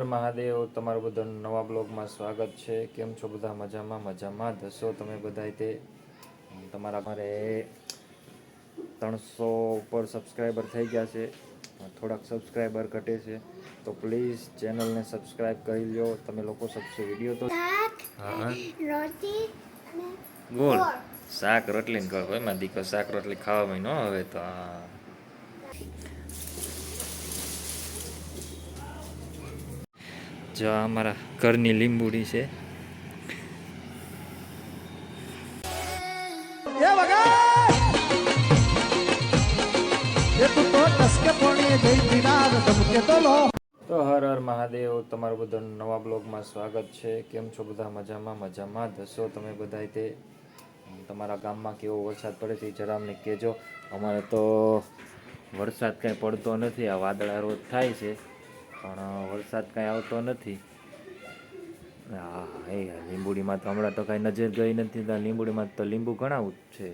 હર મહાદેવ. તમારું બધા નવા બ્લોગમાં સ્વાગત છે. કેમ છો બધા? મજામાં? મજામાં? દસો તમે બધા તે તમારા મારે ત્રણસો ઉપર સબસ્ક્રાઈબર થઈ ગયા છે. થોડાક સબસ્ક્રાઈબર ઘટે છે. તો પ્લીઝ ચેનલને સબસ્ક્રાઈબ કરી લો તમે લોકો સબસે વીડિયો તો હા ગોળ ગોળ. શાક રોટલી ને ગોળ. હોયમાં દીકો શાક રોટલી ખાવા મહિનો હવે તો. આ જો અમારા ઘરની લીંબુડી છે. તું હર હર મહાદેવ તમારું બધા નવા બ્લોગમાં સ્વાગત છે. કેમ છો બધા? મજામાં મજામાં. દસો તમે બધા તે. તમારા ગામમાં કેવો વરસાદ પડે છે એ જરા અમને કહેજો. અમારે તો વરસાદ કાંઈ પડતો નથી. આ વાદળા રોજ થાય છે. પણ વરસાદ કાંઈ આવતો નથી. હા, એ લીંબુડીમાં તો હમણાં તો કાંઈ નજર ગઈ નથી, તો લીંબુડીમાં તો લીંબુ ઘણા છે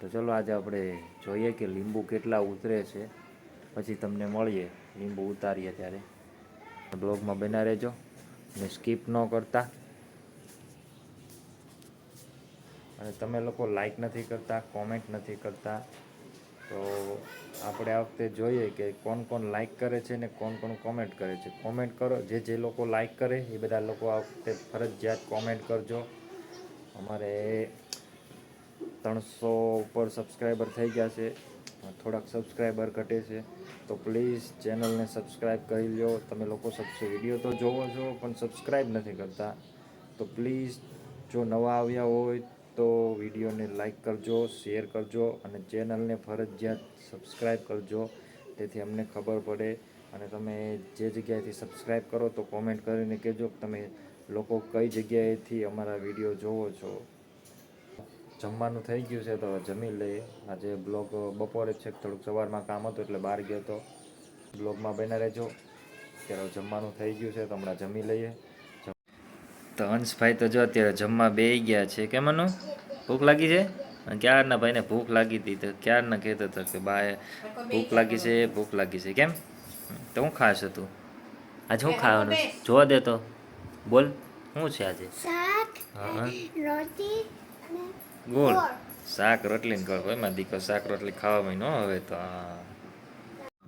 તો ચલો આજે આપણે જોઈએ કે લીંબુ કેટલા ઉતરે છે. પછી તમને મળીએ, લીંબુ ઉતારીએ ત્યારે. બ્લોગમાં બના રહેજો, ને સ્કીપ ન કરતા. અને તમે લોકો લાઈક નથી કરતા, કોમેન્ટ નથી કરતા. તો આપણે આ વખતે જોઈએ કે કોણ કોણ લાઇક કરે છે ને કોણ કોણ કોમેન્ટ કરે છે. કોમેન્ટ કરો, જે જે લોકો લાઇક કરે, એ બધા લોકો આ વખતે ફરજિયાત કોમેન્ટ કરજો. અમારે ત્રણસો ઉપર સબસ્ક્રાઈબર થઈ ગયા છે. થોડાક સબસ્ક્રાઈબર ઘટે છે. તો પ્લીઝ ચેનલને સબસ્ક્રાઈબ કરી લો તમે લોકો સબસે વીડિયો તો જોવો છો, પણ સબસ્ક્રાઈબ નથી કરતા. તો પ્લીઝ જો નવા આવ્યા હોય તો વિડીયોને લાઇક કરજો, શેર કરજો અને ચેનલને ફરજિયાત સબસ્ક્રાઈબ કરજો. તેથી અમને ખબર પડે અને તમે જે જગ્યાએથી સબસ્ક્રાઈબ કરો તો કોમેન્ટ કરીને કહેજો કે તમે લોકો કઈ જગ્યાએથી અમારા વીડિયો જોવો છો. જમવાનું થઈ ગયું છે તો જમી લઈએ. આજે બ્લોગ બપોરે છે, થોડુંક સવારમાં કામ હતું એટલે બહાર ગયો તો. બ્લોગમાં બના રહેજો. ત્યારે જમવાનું થઈ ગયું છે તો હમણાં જમી લઈએ. તો હંસભાઈ તો જો અત્યારે જમવા બે ગયા છે. કેમ ભૂખ લાગી છે? ક્યારના ભાઈને ભૂખ લાગી હતી તો ક્યારના કહેતો હતો કે બાએ ભૂખ લાગી છે ભૂખ લાગી છે. કેમ? તો હું ખાશ હતું. આજે શું ખાવાનું જોવા દે તો. બોલ શું છે આજે? હા ગોળ. શાક રોટલી ને ગોળ. હોયમાં દીકો શાક રોટલી ખાવામાં ન હવે તો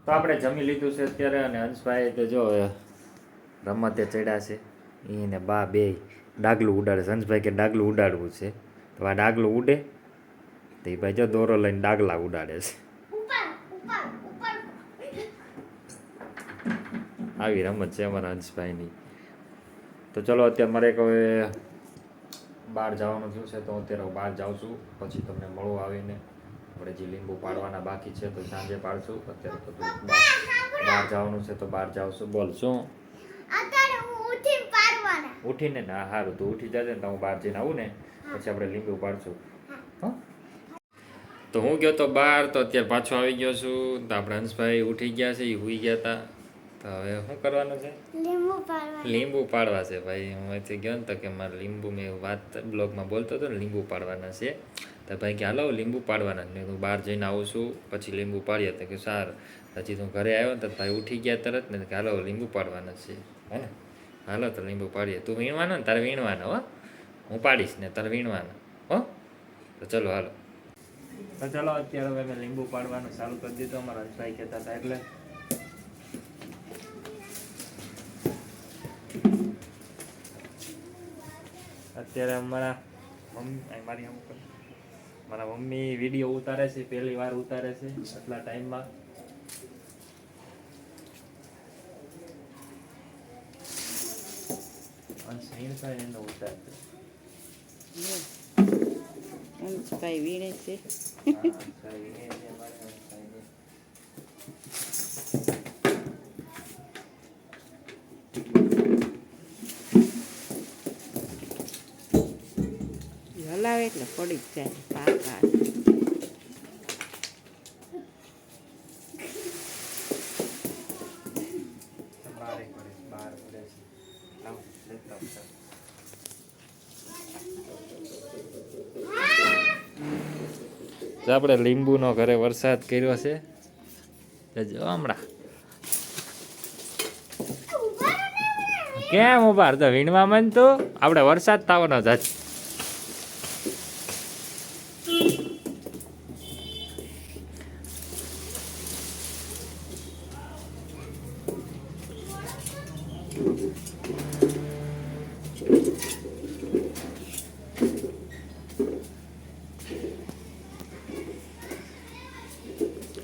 તો આપણે જમી લીધું છે અત્યારે અને હંસભાઈ તો જો રમતે ચડ્યા છે. એને બા બે ડાગલું ઉડાડે છે. હંસભાઈ કે ડાગલું ઉડાડવું છે. તો આ ડાગલું ઉડે. તો એ ભાઈ જો દોરો લઈને ડાગલા ઉડાડે છે. આવી રમત છે અમારા હંસભાઈની. તો ચલો અત્યારે મારે એક હવે બહાર જવાનું થયું છે તો અત્યારે હું બહાર જાઉં છું. પછી તમને મળું આવીને. આપણે જે લીંબુ પાડવાના બાકી છે તો સાંજે પાડશું. અત્યારે તો બહાર જવાનું છે તો બહાર જાઉં છું. બોલ શું? ઉઠીને ના? સારું. તું ઉઠી જજે ને તો હું બહાર જઈને આવું ને. પછી આપણે લીંબુ પાડશું હં? તો હું ગયો તો બહાર તો અત્યારે પાછો આવી ગયો છું. તો આપણે હંસભાઈ ઉઠી ગયા છે એ હુઈ ગયા હતા તો હવે શું કરવાનું છે? લીંબુ પાડવા છે ભાઈ. હું અહીંથી ગયો ને તો કે મારે લીંબુ મેં વાત બ્લોગમાં બોલતો હતો ને લીંબુ પાડવાના છે. તો ભાઈ કે હાલો લીંબુ પાડવાના ને હું બહાર જઈને આવું છું. પછી લીંબુ પાડીએ તો કે સાર. પછી હું ઘરે આવ્યો ને તો ભાઈ ઉઠી ગયા તરત ને કે હાલો લીંબુ પાડવાના છે. હે ને? હાલો તો લીંબુ પાડીએ તું વીણવાનો ને તારે વીણવાનો હો. હું પાડીશ ને તારે વીણવાના. હો? તો ચલો, હાલો. તો ચલો, અત્યારે હવે મેં લીંબુ પાડવાનું ચાલુ કરી દીધું, અમારા હંસભાઈ કહેતા હતા એટલે. અત્યારે અમારા મમ્મી મારી અમુક મારા મમ્મી વીડિયો ઉતારે છે, પહેલી વાર ઉતારે છે, આટલા ટાઈમમાં. અને સહીન થાય એનો ઉતારશે. અંશભાઈ વીણે છે હા, સહી એ છે અમારે, સહી એ. હલાવે એટલે પડી જ જાય પાકા બહાર એક પડે છે, બહાર પડે છે. લાવો, લેતા આવો, ચાલો. આપણે લીંબુનો ઘરે વરસાદ કર્યો છે એ જો હમણાં. કેમ ઊભા? તો વીણવા મન તો. આપણે વરસાદ થવાનો જ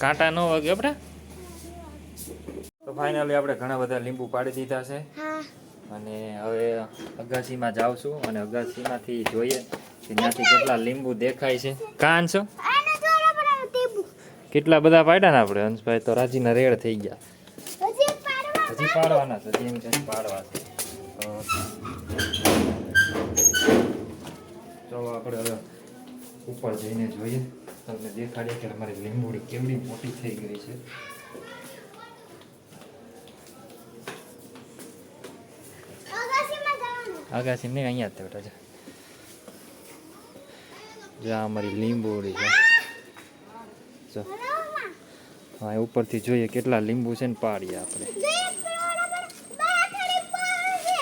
કાંટા ન વાગે આપણે તો ફાઇનલી આપણે ઘણા બધા લીંબુ પાડી દીધા છે. અને હવે અગાસીમાં જાવશું અને અગાસીમાંથી જોઈએ કે ત્યાંથી કેટલા લીંબુ દેખાય છે. કાન છો? આને જોડે બનાવ ટીબુ કેટલા બધા પાડ્યા ને આપણે? હંસભાઈ તો રાજીના રેડ થઈ ગયા. હજી પાડવાના? છે જેમ એમ કે પાડવા છે. તો ચલો આપણે હવે ઉપર જઈને જોઈએ. તમને દેખાડીએ કે અમારી લીંબુડી કેવડી મોટી થઈ ગઈ છે. આગાસી નહીં અહીંયા જ બેટા છે. જો આ અમારી લીંબુડી છે. જો. હા ઉપરથી જોઈએ કેટલા લીંબુ છે ને પાડીએ આપણે જે બરાબર બાથડી પાડે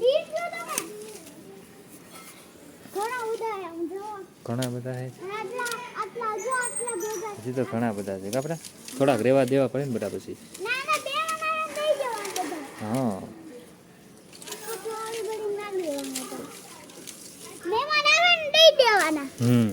દીપ જો તમે ઘણા ઉડાયા હું જો ઘણા બધા છે. હજી તો ઘણા બધા છે. આપણે થોડાક રેવા દેવા પડે ને બધા પછી. હા. હમ.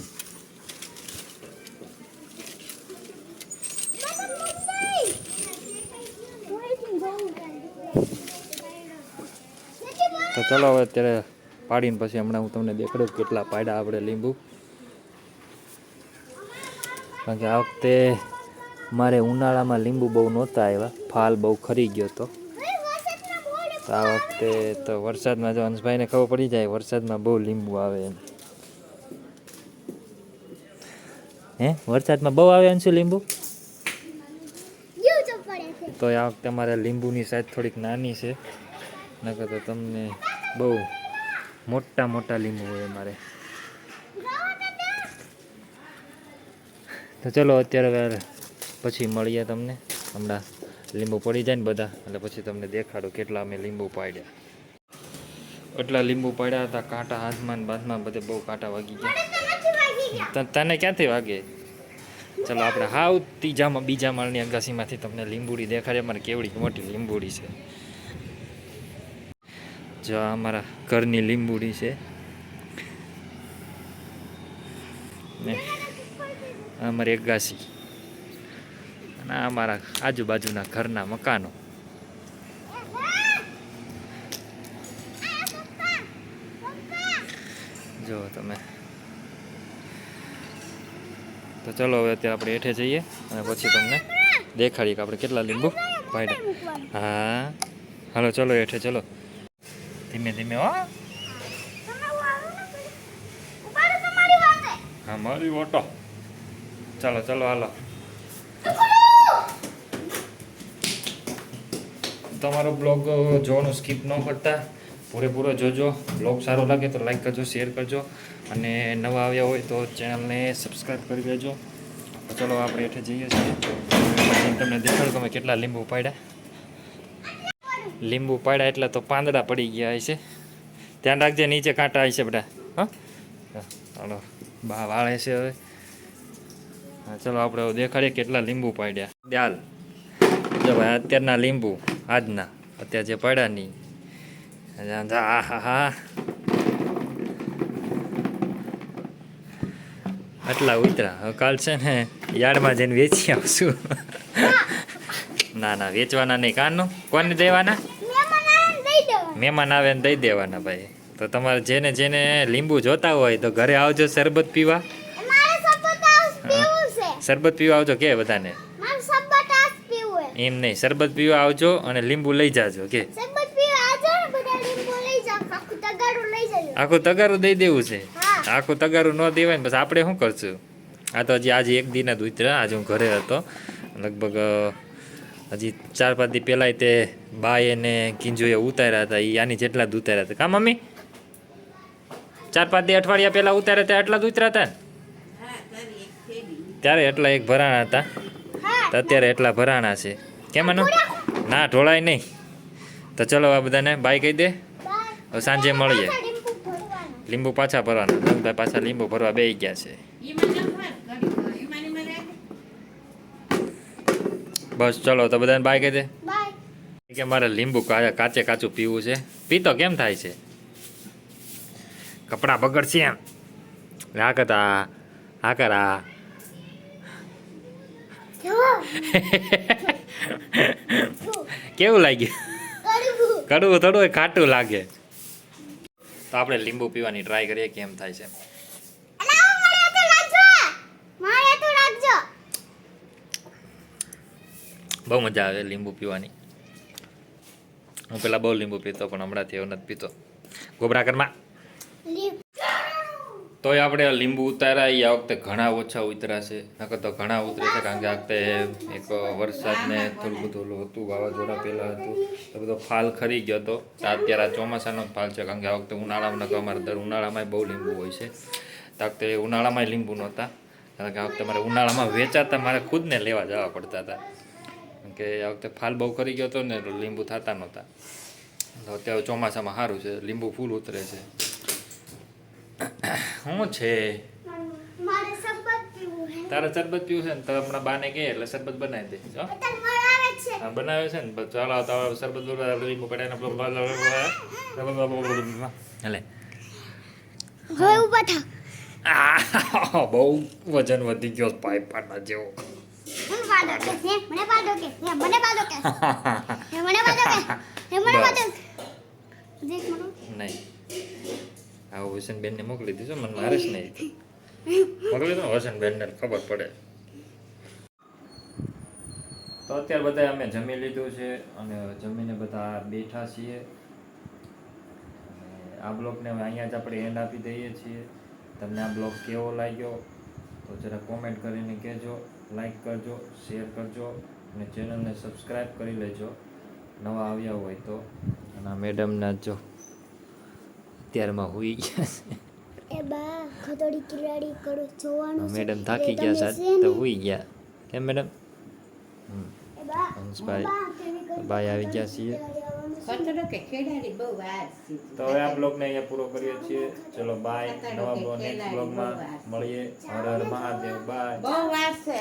તો ચલો હવે અત્યારે પાડીને પછી હમણાં હું તમને દેખાડું કેટલા પાડ્યા આપણે લીંબુ. કારણ કે આ વખતે મારે ઉનાળામાં લીંબુ બહુ નહોતા આવ્યા. ફાલ બહુ ખરી ગયો હતો આ વખતે તો વરસાદમાં જો અંશભાઈને ખબર પડી જાય, વરસાદમાં બહુ લીંબુ આવે એમ. હે? વરસાદમાં બહુ આવે અંશુ લીંબુ? તો આ વખતે અમારે લીંબુની સાઈઝ થોડીક નાની છે. નકર તો તમને બહુ મોટા મોટા લીંબુ હોય અમારે. તો ચલો અત્યારે પછી મળીએ તમને. હમણાં લીંબુ પડી જાય ને બધા, એટલે પછી તમને દેખાડો કેટલા અમે લીંબુ પાડ્યા. એટલા લીંબુ પાડ્યા હતા, કાંટા હાથમાં ને બાથમાં બધે બહુ કાંટા વાગી ગયા. તને ક્યાંથી વાગે? ચલો આપણે હાવ ત્રીજામાં, બીજા માળની અગાસીમાંથી તમને લીંબુડી દેખાડે. અમારે કેવડી મોટી લીંબુડી છે. જો આ અમારા ઘરની લીંબુડી છે. ને અમારી અગાસી અને અમારા આજુબાજુના ઘરના મકાનો. જો તમે. તો ચલો હવે અત્યારે આપણે હેઠે જઈએ અને પછી તમને દેખાડીએ કે આપણે કેટલા લીંબુ પાડ્યા. હા. હાલો ચલો હેઠે ચલો. ધીમે ધીમે હો. હા મારી ઓટો ચાલો ચાલો, હાલો. તમારો બ્લોગ જોવાનું સ્કીપ ન કરતા. પૂરેપૂરો જોજો. બ્લોગ સારો લાગે તો લાઈક કરજો, શેર કરજો. અને નવા આવ્યા હોય તો ચેનલને સબસ્ક્રાઈબ કરી દેજો. ચલો, આપણે હેઠે જઈએ છીએ. તમને દેખાડું તમે કેટલા લીંબુ પાડ્યા. લીંબુ પાડ્યા એટલે તો પાંદડા પડી ગયા છે ધ્યાન રાખજે, નીચે કાંટા હશે બધા. હા, હાલો. બા વાળે છે હવે. ચલો આપણે દેખાડીએ કેટલા લીંબુ પાડ્યા. દાલ. જો ભાઈ અત્યારના લીંબુ આજના. અત્યારે જે પડ્યા નહીં હા હા હા આટલા ઉતરા. કાલ છે ને યાર્ડમાં જઈને વેચી આવશું. ના ના વેચવાના નહીં. કાનનું? કોને દેવાના મહેમાન આવે દેવાના? મહેમાન આવે ને દઈ દેવાના ભાઈ. તો તમારે જેને જેને લીંબુ જોતા હોય તો ઘરે આવજો શરબત પીવા મારે સબતાસ પીવું છે શરબત પીવા આવજો કે બધાને? એમ નહીં શરબત પીવા આવજો અને લીંબુ લઈ જાજો કે? આખું તગારું દઈ દેવું છે? આખું તગારું ન દેવાય ને બસ આપણે શું કરશું? આ તો હજી આજે એક દિન ઉતર્યા આજે હું ઘરે હતો. લગભગ હજી ચાર પાંચ દી પહેલાં તે બાય અને કિંજોએ ઉતાર્યા હતા એ આની જેટલા જ ઉતાર્યા હતા. કા મમ્મી? ચાર પાંચ દી અઠવાડિયા પહેલાં ઉતાર્યા હતા એટલા જ ઉતર્યા હતા ને? ત્યારે એટલા એક ભરાણા હતા. તો અત્યારે એટલા ભરાણા છે. કેમ એનું ના ઢોળાય નહીં. તો ચલો આ બધાને બાય કહી દે. હવે સાંજે મળીએ. લીંબુ પાછા ભરવાના. ભાઈ પાછા લીંબુ ભરવા બે ગયા છે. બસ ચલો તો બધાને બાય કહી દે. બાય. કે મારે લીંબુ કાચે કાચું પીવું છે. પીતો કેમ થાય છે? કપડાં બગડશે એમ. હા કરતા હા કરા જો કેવું લાગ્યું? કડવું થોડું ખાટું લાગે. તો આપણે લીંબુ પીવાની ટ્રાય કરીએ કેમ થાય છે. બહુ મજા આવે લીંબુ પીવાની. હું પેલા બહુ લીંબુ પીતો, પણ હમણાંથી એવું નથી પીતો. ગોબરા કરમાં લીંબુ તોય આપણે લીંબુ ઉતાર્યા એ આ વખતે ઘણા ઓછા ઉતર્યા છે. નકર તો ઘણા ઉતરે છે, કારણ કે આ વખતે એક વરસાદને થોડું બધું હતું, વાવાઝોડા પહેલાં હતું, તો બધો ફાલ ખરી ગયો હતો. અત્યારે આ ચોમાસાનો જ ફાલ છે, કારણ કે આ વખતે ઉનાળામાં, નકર અમારે દર ઉનાળામાં બહુ લીંબુ હોય છે. તો આ વખતે ઉનાળામાં લીંબુ નહોતા, કારણ કે આ વખતે મારે ઉનાળામાં વેચાતા મારે ખુદને લેવા જવા પડતા હતા. કારણ કે આ વખતે ફાલ બહુ કરી ગયો હતો ને લીંબુ થતા નહોતા. અત્યારે ચોમાસામાં સારું છે, લીંબુ ફૂલ ઉતરે છે. શું છે? તારે શરબત પીવું છે ને તો હમણાં બાને કહે એટલે શરબત બનાવી દે. જો. હા, બનાવે છે ને ચાલો તો શરબત બનાવી લીંબુ પડાવીને એટલે બહુ વજન વધી ગયો પાઇપ પાટા જેવો નહીં. આ હુસેન બેનને મોકલી દીધો મને મારે જ નહીં મોકલી દો હુસેન બેનને ખબર પડે. તો અત્યારે બધા અમે જમી લીધું છે અને જમીને બધા બેઠા છીએ. આ બ્લોગને હવે અહીંયા જ આપણે એન્ડ આપી દઈએ છીએ. તમને આ બ્લોગ કેવો લાગ્યો તો જરા કોમેન્ટ કરીને કહેજો લાઈક કરજો શેર કરજો અને ચેનલને સબસ્ક્રાઈબ કરી લેજો. નવા આવ્યા હોય તો. અને આ મેડમના જો. અત્યારમાં હોઈ ગયા છે એ બા ખતોડી કિલાડી કરું જોવાનું છે. મેડમ થાકી એ ગયા તમે સાહેબ છે તો ને, હોઈ ગયા કેમ મેડમ એ બા, હંસભાઈ, બા, કેવી કરી ભાઈ આવી ગયા છીએ. આવવાનું છે. કચરો કે ખેડાડી બહુ વાર છે તો હવે આ બ્લોગને અહીંયા પૂરો કરીએ છીએ ચલો બાય નવા બ્લોગ નેક્સ્ટ બ્લોગમાં મળીએ હર હર મહાદેવ બાય બહુ વાર છે